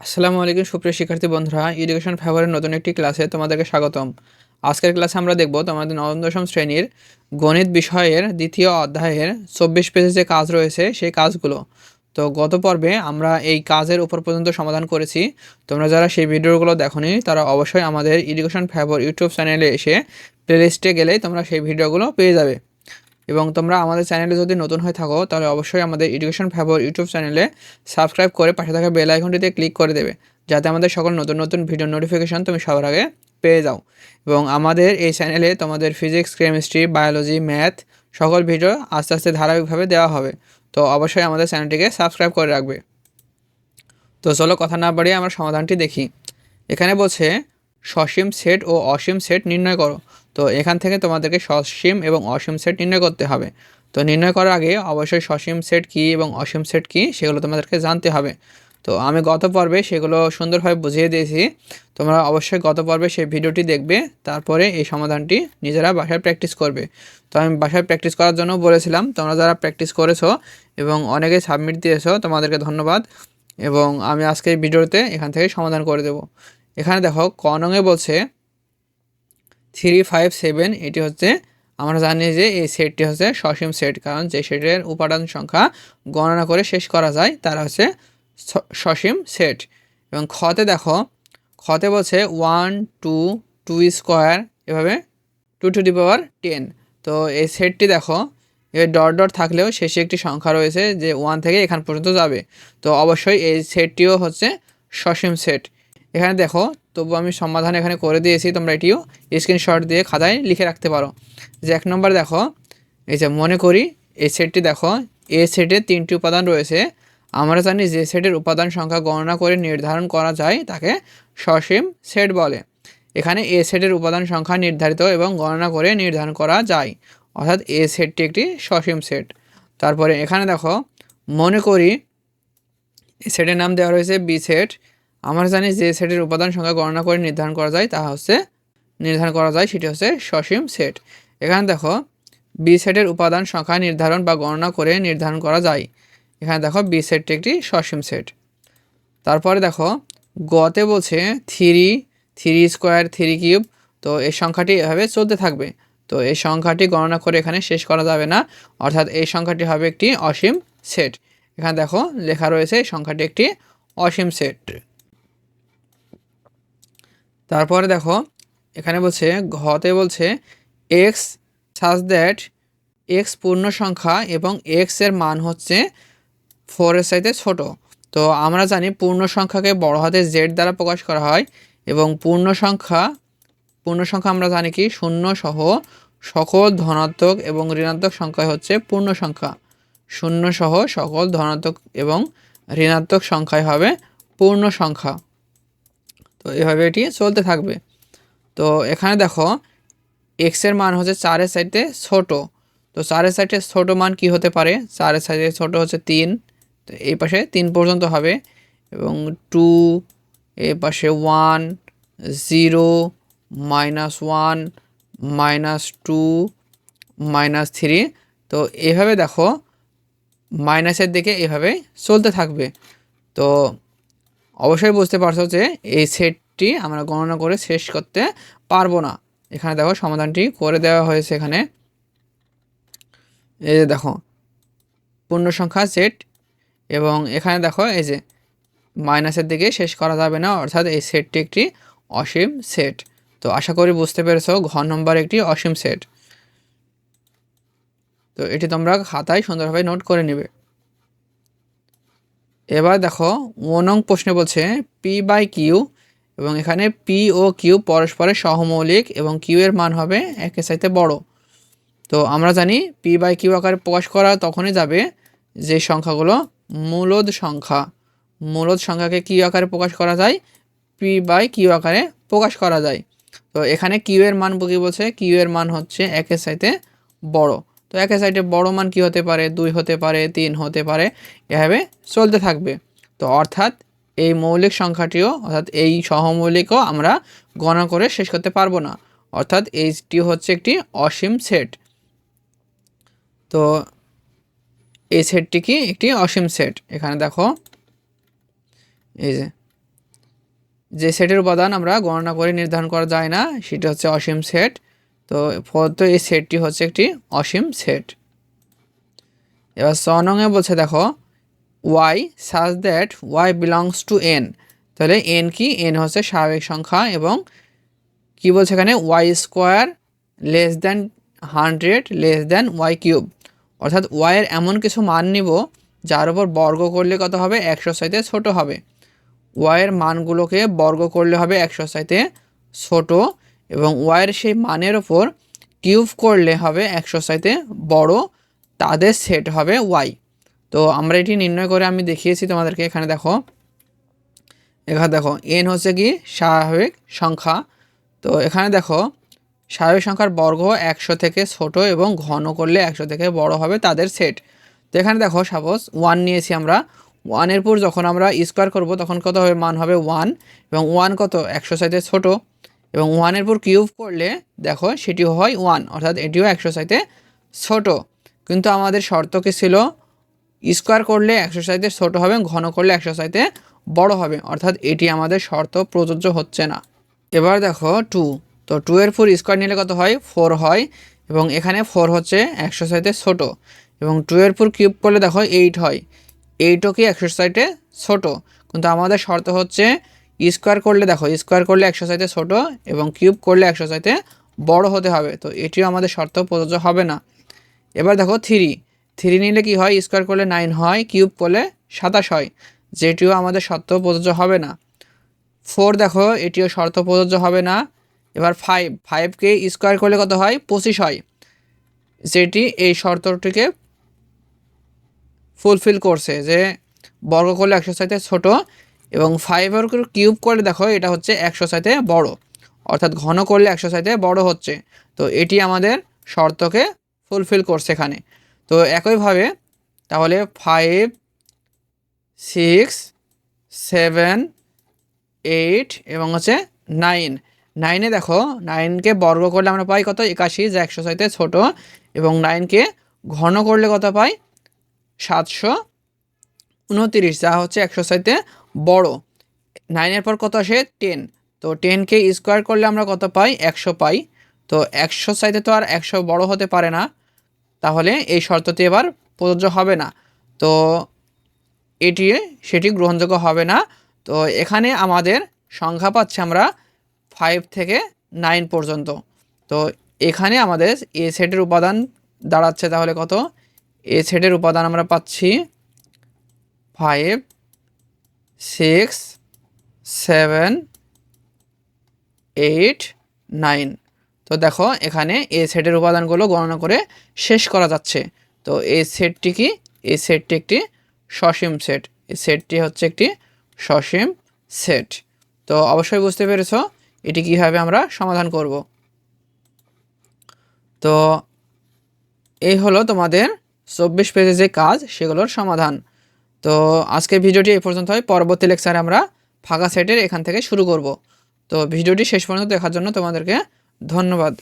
আসসালামু আলাইকুম, সুপ্রিয় শিক্ষার্থী বন্ধুরা। এডুকেশন ফেভারের নতুন একটি ক্লাসে তোমাদেরকে স্বাগতম। আজকের ক্লাসে আমরা দেখব তোমাদের নবম দশম শ্রেণির গণিত বিষয়ের দ্বিতীয় অধ্যায়ের চব্বিশ পেজে যে কাজ রয়েছে, সেই কাজগুলো। তো গত পর্বে আমরা এই কাজের উপর পর্যন্ত সমাধান করেছি। তোমরা যারা সেই ভিডিওগুলো দেখোনি, তারা অবশ্যই আমাদের এডুকেশন ফেভার ইউটিউব চ্যানেলে এসে প্লেলিস্টে গেলেই তোমরা সেই ভিডিওগুলো পেয়ে যাবে। এবং তোমরা আমাদের চ্যানেলে যদি নতুন হয়ে থাকো, তাহলে অবশ্যই আমাদের এডুকেশন ফেভার ইউটিউব চ্যানেলে সাবস্ক্রাইব করে পাশে থাকা বেল আইকনটিতে ক্লিক করে দেবে। যাতে আমাদের সকল নতুন নতুন ভিডিও নোটিফিকেশন তুমি সবার আগে পেয়ে যাও। এবং আমাদের এই চ্যানেলে তোমাদের ফিজিক্স কেমিস্ট্রি বায়োলজি ম্যাথ সকল ভিডিও আস্তে আস্তে ধারাবাহিকভাবে দেওয়া হবে। তো অবশ্যই আমাদের চ্যানেলটিকে সাবস্ক্রাইব করে রাখবে। তো চলো কথা না বাড়িয়ে আমরা সমাধানটি দেখি। এখানে বলছে সসীম সেট ও অসীম সেট নির্ণয় করো। তো এখান থেকে তোমাদেরকে সসীম এবং অসীম সেট নির্ণয় করতে হবে। তো নির্ণয় করার আগে অবশ্যই সসীম সেট কী এবং অসীম সেট কী সেগুলো তোমাদেরকে জানতে হবে। তো আমি গত পর্বে সেগুলো সুন্দরভাবে বুঝিয়ে দিয়েছি। তোমরা অবশ্যই গত পর্বে সেই ভিডিওটি দেখবে, তারপরে এই সমাধানটি নিজেরা বাসায় প্র্যাকটিস করবে। তো আমি বাসায় প্র্যাকটিস করার জন্য বলেছিলাম, তোমরা যারা প্র্যাকটিস করেছ এবং অনেকে সাবমিট দিয়েছ, তোমাদেরকে ধন্যবাদ। এবং আমি আজকে এই ভিডিওতে এখান থেকে সমাধান করে দেব। এখানে দেখো, ক নঙে বলছে থ্রি ফাইভ সেভেন এটি হচ্ছে আমরা জানি যে এই সেটটি হচ্ছে সসীম সেট কারণ যে সেটের উপাদান সংখ্যা গণনা করে শেষ করা যায়, তারা হচ্ছে সসীম সেট এবং খতে দেখো খতে বলছে ওয়ান টু টু স্কোয়ার এভাবে two to the power ten তো এই সেটটি দেখো, এবার ডট ডট থাকলেও শেষে একটি সংখ্যা রয়েছে যে ওয়ান থেকে এখান পর্যন্ত যাবে। তো অবশ্যই এই সেটটিও হচ্ছে সসীম সেট এখানে দেখো তবু আমি সমাধান এখানে করে দিয়েছি, তোমরা এটিও স্ক্রিনশট দিয়ে খাতায় লিখে রাখতে পারো। যে এক নম্বর দেখো, এই যে মনে করি এই সেটটি দেখো, এ সেটের তিনটি উপাদান রয়েছে। আমরা জানি যে সেটের উপাদান সংখ্যা গণনা করে নির্ধারণ করা যায় তাকে সসীম সেট বলে। এখানে এ সেটের উপাদান সংখ্যা নির্ধারিত এবং গণনা করে নির্ধারণ করা যায়। অর্থাৎ এ সেটটি একটি সসীম সেট। তারপরে এখানে দেখো, মনে করি সেটের নাম দেওয়া রয়েছে বি সেট আমরা জানি যে সেটের উপাদান সংখ্যা গণনা করে নির্ধারণ করা যায় তা হচ্ছে, নির্ধারণ করা যায় সেটি হচ্ছে সসীম সেট। এখানে দেখো বি সেটের উপাদান সংখ্যা নির্ধারণ বা গণনা করে নির্ধারণ করা যায়। এখানে দেখো বি সেটটি একটি সসীম সেট। তারপরে দেখো, গতে বলছে three three square, three cube, তো এই সংখ্যাটি এভাবে চলতে থাকবে। তো এই সংখ্যাটি গণনা করে এখানে শেষ করা যাবে না, অর্থাৎ এই সংখ্যাটি হবে একটি অসীম সেট। এখানে দেখো, লেখা রয়েছে সংখ্যাটি একটি অসীম সেট। তারপরে দেখো, এখানে বলছে, ঘতে বলছে এক্স সাজ দ্যাট এক্স পূর্ণ সংখ্যা এবং এক্সের মান হচ্ছে ফোরের চাইতে ছোট। তো আমরা জানি পূর্ণ সংখ্যাকে বড় হাতে জেড দ্বারা প্রকাশ করা হয় এবং পূর্ণ সংখ্যা পূর্ণ সংখ্যা আমরা জানি কি? শূন্য সহ সকল ধনাত্মক এবং ঋণাত্মক সংখ্যা হচ্ছে পূর্ণ সংখ্যা। শূন্য সহ সকল ধনাত্মক এবং ঋণাত্মক সংখ্যাই হবে পূর্ণ সংখ্যা। তো এভাবে এটি চলতে থাকবে। তো এখানে দেখো এক্সের মান হচ্ছে চারের সাইডে ছোট। তো চারের সাইডে ছোট মান কি হতে পারে? চারের সাইডে ছোট হচ্ছে তিন। তো এই পাশে তিন পর্যন্ত হবে এবং টু এই পাশে one zero minus one minus two minus three তো এভাবে দেখো মাইনাসের দিকে এভাবে চলতে থাকবে। তো অবশ্যই বুঝতে পারছ যে এই সেটটি আমরা গণনা করে শেষ করতে পারব না। এখানে দেখো সমাধানটি করে দেওয়া হয়েছে এখানে। এই যে দেখো পূর্ণ সংখ্যা সেট এবং এখানে দেখো এই যে মাইনাসের দিকে শেষ করা যাবে না, অর্থাৎ এই সেটটি একটি অসীম সেট। তো আশা করি বুঝতে পেরেছ ঘ নম্বর একটি অসীম সেট। তো এটি তোমরা খাতায় সুন্দরভাবে নোট করে নেবে। এবার দেখো ওনং প্রশ্নে বলছে পি বাই কিউ এবং এখানে পি ও কিউ পরস্পরের সহমৌলিক এবং কিউ এর মান হবে একের চাইতে বড়। তো আমরা জানি পি বাই কিউ আকারে প্রকাশ করা তখনই যাবে যে সংখ্যাগুলো মূলদ সংখ্যা। মূলদ সংখ্যাকে কিউ আকারে প্রকাশ করা যায় পি বাই কিউ আকারে প্রকাশ করা যায়। তো এখানে কিউ এর মান কি বলছে? কিউ এর মান হচ্ছে একের চাইতে বড়। তো একের সাইডে বড় মান কি হতে পারে? দুই হতে পারে, তিন হতে পারে, এভাবে চলতে থাকবে। তো অর্থাৎ এই মৌলিক সংখ্যাটিও, অর্থাৎ এই সহমৌলিকও আমরা গণনা করে শেষ করতে পারব না। অর্থাৎ এইটি হচ্ছে একটি অসীম সেট। তো এই সেটটি কি? একটি অসীম সেট। এখানে দেখো, এই যে যে সেটের উপাদান আমরা গণনা করে নির্ধারণ করা যায় না, সেটা হচ্ছে অসীম সেট। তো ফলত এই সেটটি হচ্ছে একটি অসীম সেট এবার সনঙে বলছে, দেখো y such that y belongs to N তাহলে এন কি? এন হচ্ছে স্বাভাবিক সংখ্যা এবং কি বলছে এখানে? Y square less than hundred less than y cube অর্থাৎ ওয়াইয়ের এমন কিছু মান নিব, যার উপর বর্গ করলে কত হবে? একশো সাইতে ছোট হবে। ওয়াইয়ের মানগুলোকে বর্গ করলে হবে একশো সাইতে ছোট। এবং ওয়াইয়ের সেই মানের ওপর কিউব করলে হবে একশো সাইতে বড়, তাদের সেট হবে ওয়াই তো আমরা এটি নির্ণয় করে আমি দেখিয়েছি তোমাদেরকে, এখানে দেখো। এখানে দেখো এন হচ্ছে কি স্বাভাবিক সংখ্যা। তো এখানে দেখো, স্বাভাবিক সংখ্যার বর্গ একশো থেকে ছোট এবং ঘন করলে একশো থেকে বড় হবে তাদের সেট। তো এখানে দেখো সাপোজ ওয়ান নিয়েছি আমরা। ওয়ানের পর যখন আমরা স্কোয়ার করব, তখন কত হবে? মান হবে ওয়ান এবং ওয়ান কত? একশো সাইতে ছোট। এবং ওয়ানের পর কিউব করলে, দেখো সেটি হয় ওয়ান, অর্থাৎ এটিও একশো সাইতে ছোট। কিন্তু আমাদের শর্ত কি ছিল? স্কোয়ার করলে একশো সাইতে ছোট হবে, ঘন করলে একশো সাইতে বড় হবে, অর্থাৎ এটি আমাদের শর্ত, প্রযোজ্য হচ্ছে না। এবার দেখো, টু। তো টু এর ফোর স্কোয়ার নিলে কত হয়? ফোর হয়, এবং এখানে ফোর হচ্ছে একশো সাইতে ছোট। এবং টু এর ফোর কিউব করলে দেখো, এইট হয়। এইটও কি একশো সাইটে ছোট? কিন্তু আমাদের শর্ত হচ্ছে স্কোয়ার করলে দেখো স্কোয়ার করলে একশো সাইতে ছোট এবং কিউব করলে একশো সাইতে বড় হতে হবে। তো এটিও আমাদের শর্ত, প্রযোজ্য হবে না। এবার দেখো থ্রি থ্রি নিলে কি হয়? স্কোয়ার করলে নাইন হয় কিউব করলে সাতাশ হয়। যেটিও আমাদের শর্ত, প্রযোজ্য হবে না। ফোর দেখো, এটিও শর্ত, প্রযোজ্য হবে না। এবার ফাইভ ফাইভকে স্কোয়ার করলে কত হয়? পঁচিশ হয়। যেটি এই শর্তটিকে ফুলফিল করছে যে বর্গ করলে একশো সাইতে ছোট এবং ফাইভের কিউব করলে দেখো, এটা হচ্ছে একশো সাইতে বড়। অর্থাৎ ঘন করলে একশো সাইতে বড় হচ্ছে। তো এটি আমাদের শর্তকে ফুলফিল করছে এখানে। তো একইভাবে তাহলে ফাইভ সিক্স সেভেন এইট এবং হচ্ছে নাইন নাইনে দেখো নাইনকে বর্গ করলে আমরা পাই কত? একাশি, যা একশো সাইতে ছোটো। এবং নাইনকে ঘন করলে কত পাই? সাতশো উনতিরিশ, যা হচ্ছে একশো সাইতে বড়। নাইনের পর কত আসে? টেন তো টেনকে স্কোয়ার করলে আমরা কত পাই? একশো পাই। তো একশো সাইতে তো আর একশো বড় হতে পারে না। তাহলে এই শর্তটি এবার প্রযোজ্য হবে না। তো এটি, সেটি গ্রহণযোগ্য হবে না। তো এখানে আমাদের সংখ্যা পাচ্ছি আমরা ফাইভ থেকে নাইন পর্যন্ত। তো এখানে আমাদের এ সেটের উপাদান দাঁড়াচ্ছে তাহলে কত? এ সেটের উপাদান আমরা পাচ্ছি five six, seven, eight, nine. তো দেখো, এখানে এ সেটের উপাদানগুলো গণনা করে শেষ করা যাচ্ছে। তো এই সেটটি কি? এই সেটটি একটি সসীম সেট। এই সেটটি হচ্ছে একটি সসীম সেট। তো অবশ্যই বুঝতে পেরেছ, এটি কীভাবে আমরা সমাধান করব। তো এই হলো তোমাদের চব্বিশ পেজে যে কাজ, সেগুলোর সমাধান। তো আজকের ভিডিওটি এই পর্যন্ত হয় পরবর্তী লেকচারে আমরা ফাঁকা সেটের এখান থেকে শুরু করব। তো ভিডিওটি শেষ পর্যন্ত দেখার জন্য তোমাদেরকে ধন্যবাদ।